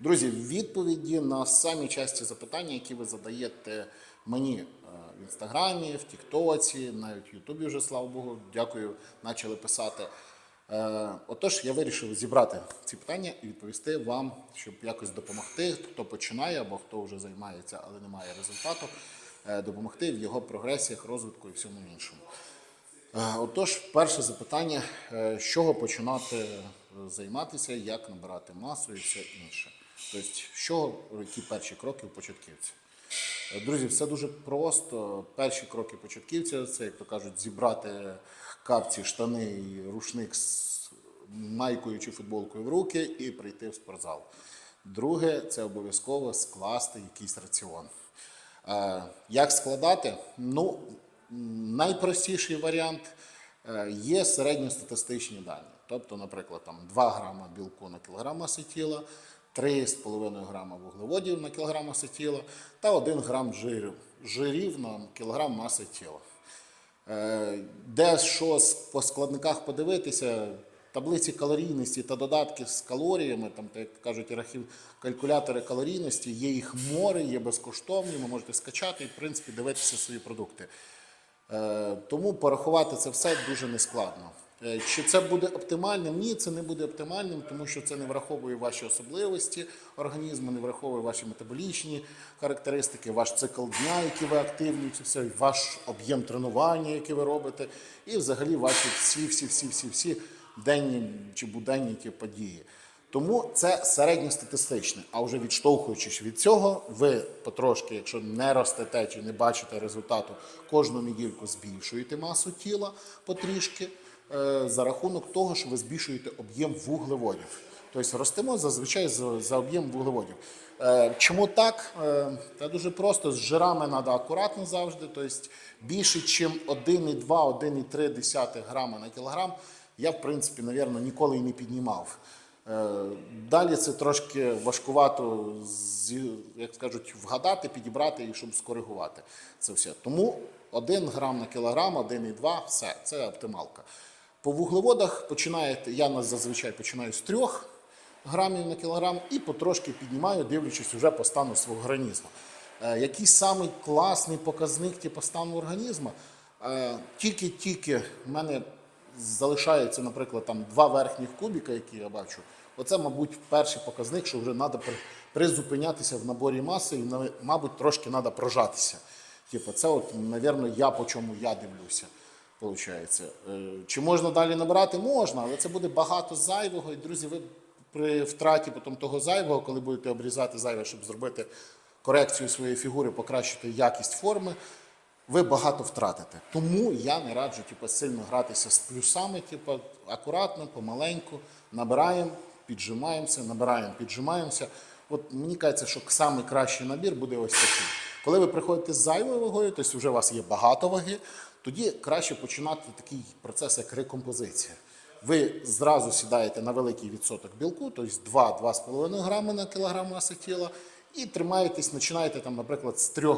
Друзі, відповіді на самі часті запитання, які ви задаєте мені е, в інстаграмі, в Тіктоці, навіть в Ютубі вже, слава Богу, дякую, почали писати. Е, Отож, я вирішив зібрати ці питання і відповісти вам, щоб якось допомогти, хто починає або хто вже займається, але не має результату, е, допомогти в його прогресіях, розвитку і всьому іншому. Отож, перше запитання: з чого починати займатися, як набирати масу і все інше. Тобто, чого, які перші кроки у початківця? Е, Друзі, все дуже просто. Перші кроки початківця це, як то кажуть, зібрати капці, штани і рушник з майкою чи футболкою в руки і прийти в спортзал. Друге, це обов'язково скласти якийсь раціон. Е, Як складати? Ну, найпростіший варіант е, є середньостатистичні дані. Тобто, наприклад, там 2 грама білку на кілограм маси тіла, 3,5 грама вуглеводів на кілограм маси тіла та 1 грам жирів, жирів на кілограм маси тіла. Е, Де що по складниках подивитися, таблиці калорійності та додатки з калоріями, там, як кажуть, рахів, калькулятори калорійності, є їх море, є безкоштовні, ви можете скачати і, в принципі, дивитися свої продукти. Е, Тому порахувати це все дуже нескладно. Е, Чи це буде оптимальним? Ні, це не буде оптимальним, тому що це не враховує ваші особливості організму, не враховує ваші метаболічні характеристики, ваш цикл дня, який ви активні, все, ваш об'єм тренування, який ви робите, і взагалі ваші всі, всі, всі, всі, всі денні чи буденні які події. Тому це середньостатистичне. А вже відштовхуючись від цього, ви потрошки, якщо не ростете чи не бачите результату, кожну недільку збільшуєте масу тіла потрішки за рахунок того, що ви збільшуєте об'єм вуглеводів. Тобто ростемо зазвичай за, об'єм вуглеводів. Е, Чому так? Е, Та дуже просто з жирами треба акуратно завжди. Тобто більше, ніж 1,2-1,3 грама на кілограм, я, в принципі, навірно, ніколи і не піднімав. Е, Далі це трошки важкувато, як скажуть, вгадати, підібрати і щоб скоригувати це все. Тому 1 грам на кілограм, 1,2 все, це оптималка. По вуглеводах починаєте, я нас зазвичай починаю з 3 грамів на кілограм і потрошки піднімаю, дивлячись вже по стану свого організму. Е, Який самий класний показник типу, стану організму? Е, Тільки-тільки в мене залишається, наприклад, там два верхніх кубіка, які я бачу. Оце, мабуть, перший показник, що вже треба призупинятися в наборі маси і, мабуть, трошки треба прожатися. Типу, це, от, напевно, я по чому я дивлюся. Получається. Е, Чи можна далі набирати? Можна, але це буде багато зайвого. І, друзі, ви при втраті потім того зайвого, коли будете обрізати зайве, щоб зробити корекцію своєї фігури, покращити якість форми, ви багато втратите. Тому я не раджу типу, сильно гратися з плюсами, типу, акуратно, помаленьку, набираємо, піджимаємося, набираємо, піджимаємося. От мені кажеться, що найкращий набір буде ось такий. Коли ви приходите з зайвою вагою, тобто вже у вас є багато ваги, тоді краще починати такий процес, як рекомпозиція. Ви зразу сідаєте на великий відсоток білку, тобто 2-2,5 грами на кілограм маси тіла, і тримаєтесь, починаєте, там, наприклад, з 3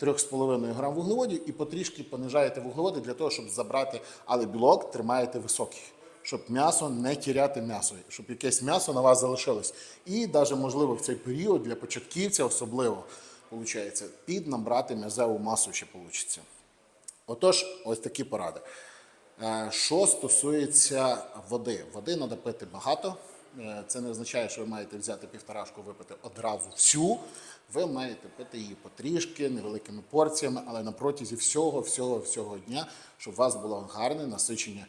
3,5 грам вуглеводів і потрішки понижаєте вуглеводи для того, щоб забрати, але білок тримаєте високий, щоб м'ясо не тіряти м'ясо, щоб якесь м'ясо на вас залишилось. І навіть, можливо, в цей період для початківця особливо, виходить, піднабрати м'язеву масу ще вийде. Отож, ось такі поради. Е, Що стосується води, води треба пити багато. Е, Це не означає, що ви маєте взяти півторашку, випити одразу всю. Ви маєте пити її потрішки, невеликими порціями, але на протязі всього, всього, всього дня, щоб у вас було гарне насичення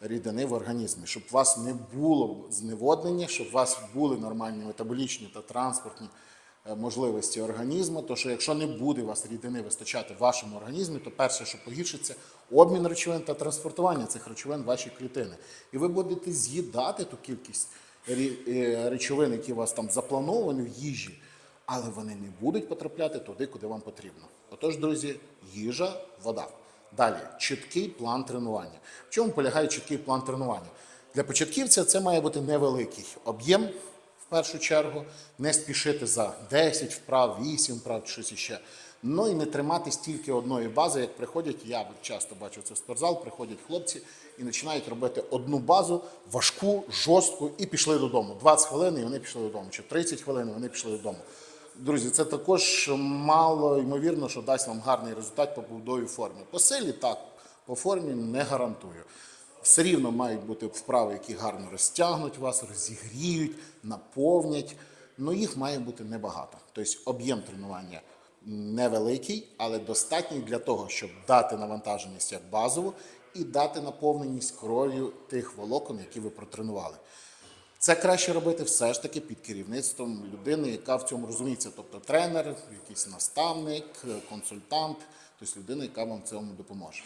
рідини в організмі, щоб у вас не було зневоднення, щоб у вас були нормальні метаболічні та транспортні е, можливості організму. То що якщо не буде у вас рідини вистачати в вашому організмі, то перше, що погіршиться, обмін речовин та транспортування цих речовин в ваші клітини. І ви будете з'їдати ту кількість е, речовин, які у вас там заплановані в їжі, але вони не будуть потрапляти туди, куди вам потрібно. Отож, друзі, їжа, вода. Далі чіткий план тренування. В чому полягає чіткий план тренування? Для початківця це має бути невеликий об'єм в першу чергу, не спішити за 10 вправ, 8 вправ, чи щось іще. Ну і не триматись тільки одної бази, як приходять, я часто бачу це в спортзал, приходять хлопці і починають робити одну базу, важку, жорстку, і пішли додому. 20 хвилин і вони пішли додому, чи 30 хвилин і вони пішли додому. Друзі, це також мало ймовірно, що дасть вам гарний результат по побудові форми. По силі так, по формі не гарантую. Все рівно мають бути вправи, які гарно розтягнуть вас, розігріють, наповнять. Ну їх має бути небагато. Тобто об'єм тренування невеликий, але достатній для того, щоб дати навантаженість як базову і дати наповненість кров'ю тих волокон, які ви протренували. Це краще робити все ж таки під керівництвом людини, яка в цьому розуміється, тобто тренер, якийсь наставник, консультант, тобто людина, яка вам в цьому допоможе.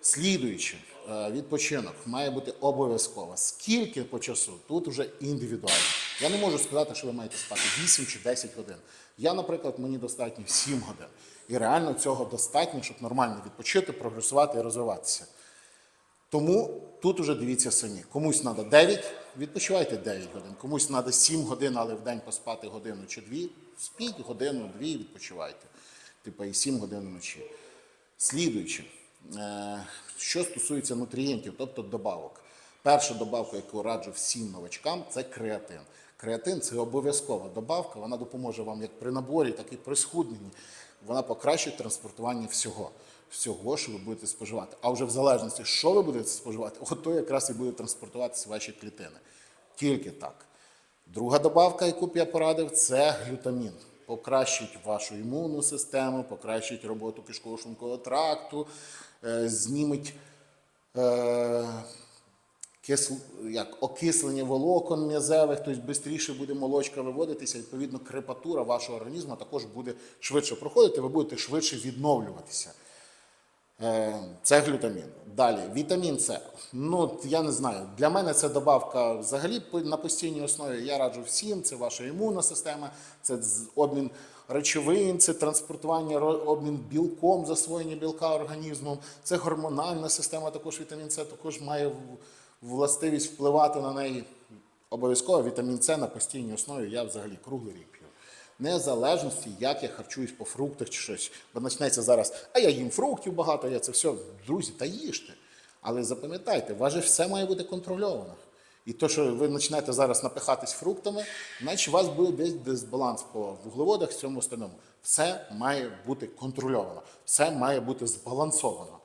Слідуючи, е, відпочинок має бути обов'язково. Скільки по часу? Тут вже індивідуально. Я не можу сказати, що ви маєте спати 8 чи 10 годин. Я, наприклад, мені достатньо 7 годин. І реально цього достатньо, щоб нормально відпочити, прогресувати і розвиватися. Тому тут уже дивіться самі. Комусь треба 9, відпочивайте 9 годин. Комусь треба 7 годин, але в день поспати годину чи дві. Спіть годину, дві, відпочивайте. Типа і 7 годин вночі. Слідуючи, е, що стосується нутрієнтів, тобто добавок. Перша добавка, яку раджу всім новачкам, це креатин. Креатин це обов'язкова добавка, вона допоможе вам як при наборі, так і при схудненні. Вона покращить транспортування всього, всього, що ви будете споживати. А вже в залежності, що ви будете споживати, от то якраз і буде транспортуватися ваші клітини. Тільки так. Друга добавка, яку б я порадив, це глютамін. Покращить вашу імунну систему, покращить роботу кишково-шлункового тракту, е, зніметь е, як, окислення волокон м'язевих, тобто швидше буде молочка виводитися, відповідно, крепатура вашого організму також буде швидше проходити, ви будете швидше відновлюватися. Е, Це глютамін. Далі, вітамін С. Ну, я не знаю. Для мене це добавка взагалі на постійній основі. Я раджу всім. Це ваша імунна система, це обмін речовин, це транспортування, обмін білком, засвоєння білка організмом, це гормональна система. Також вітамін С також має властивість впливати на неї. Обов'язково вітамін С на постійній основі я взагалі круглий рік п'ю. Незалежності, як я харчуюсь по фруктах чи щось. Бо почнеться зараз, а я їм фруктів багато, я це все. Друзі, та їжте. Але запам'ятайте, у вас все має бути контрольовано. І то, що ви почнете зараз напихатись фруктами, значить у вас буде десь дисбаланс по вуглеводах, всьому остальному. Все має бути контрольовано, все має бути збалансовано.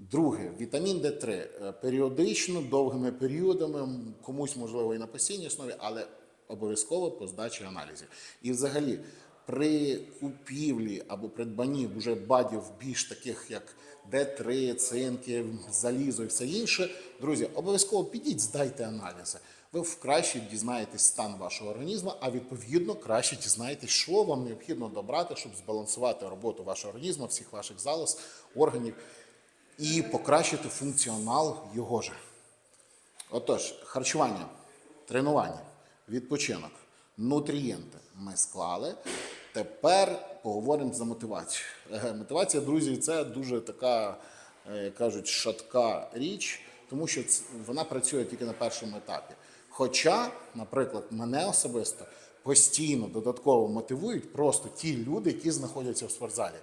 Друге, вітамін Д3 е, періодично, довгими періодами, комусь можливо і на постійній основі, але обов'язково по здачі аналізів. І взагалі при купівлі або придбанні вже бадів більш таких як Д3, цинки, залізо і все інше, друзі, обов'язково підіть, здайте аналізи. Ви краще дізнаєтесь стан вашого організму, а відповідно краще дізнаєтесь, що вам необхідно добрати, щоб збалансувати роботу вашого організму, всіх ваших залоз, органів і покращити функціонал його же. Отож, харчування, тренування, відпочинок, нутрієнти ми склали. Тепер поговоримо за мотивацію. Мотивація, друзі, це дуже така, е, як кажуть, шатка річ, тому що вона працює тільки на першому етапі. Хоча, наприклад, мене особисто постійно додатково мотивують просто ті люди, які знаходяться в спортзалі.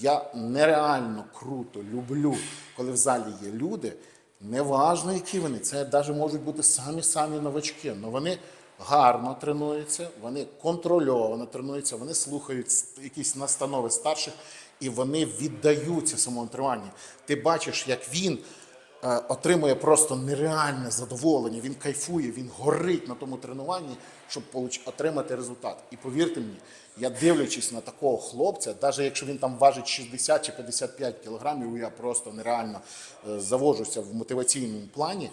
Я нереально круто люблю, коли в залі є люди, неважно, які вони, це навіть можуть бути самі-самі новачки, але вони гарно тренуються, вони контрольовано тренуються, вони слухають якісь настанови старших і вони віддаються самому тренуванню. Ти бачиш, як він отримує просто нереальне задоволення, він кайфує, він горить на тому тренуванні, щоб отримати результат. І повірте мені, я дивлячись на такого хлопця, навіть якщо він там важить 60 чи 55 кілограмів, я просто нереально е, завожуся в мотиваційному плані,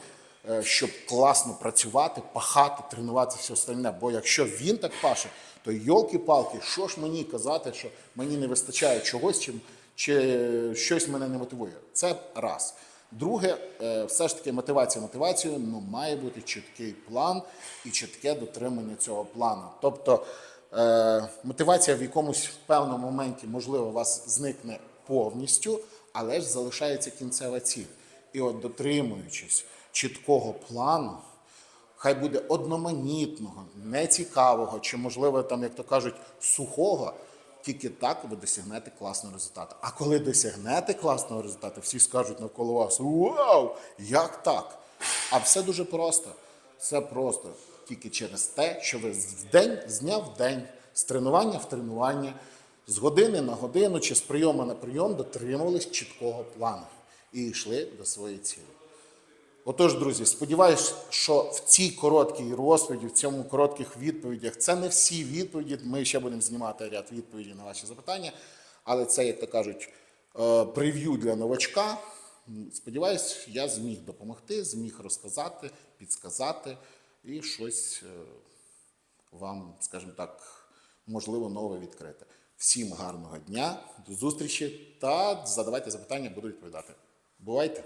е, щоб класно працювати, пахати, тренуватися все остальне. Бо якщо він так паше, то йолки-палки, що ж мені казати, що мені не вистачає чогось, чим, чи щось мене не мотивує. Це раз. Друге, е, все ж таки мотивація мотивацією, ну має бути чіткий план і чітке дотримання цього плану. Тобто е, мотивація в якомусь певному моменті, можливо, у вас зникне повністю, але ж залишається кінцева ціль. І от дотримуючись чіткого плану, хай буде одноманітного, нецікавого, чи, можливо, там, як то кажуть, сухого, Тільки так ви досягнете класного результату. А коли досягнете класного результату, всі скажуть навколо вас: Вау! Як так? А все дуже просто. Все просто. Тільки через те, що ви з день, з дня в день, з тренування в тренування, з години на годину чи з прийому на прийом дотримувались чіткого плану і йшли до своєї цілі. Отож, друзі, сподіваюсь, що в цій короткій розповіді, в цьому коротких відповідях, це не всі відповіді. Ми ще будемо знімати ряд відповідей на ваші запитання, але це, як то кажуть, е, прев'ю для новачка. Сподіваюсь, я зміг допомогти, зміг розказати, підсказати і щось е, вам, скажімо так, можливо, нове відкрити. Всім гарного дня, до зустрічі та задавайте запитання, буду відповідати. Бувайте!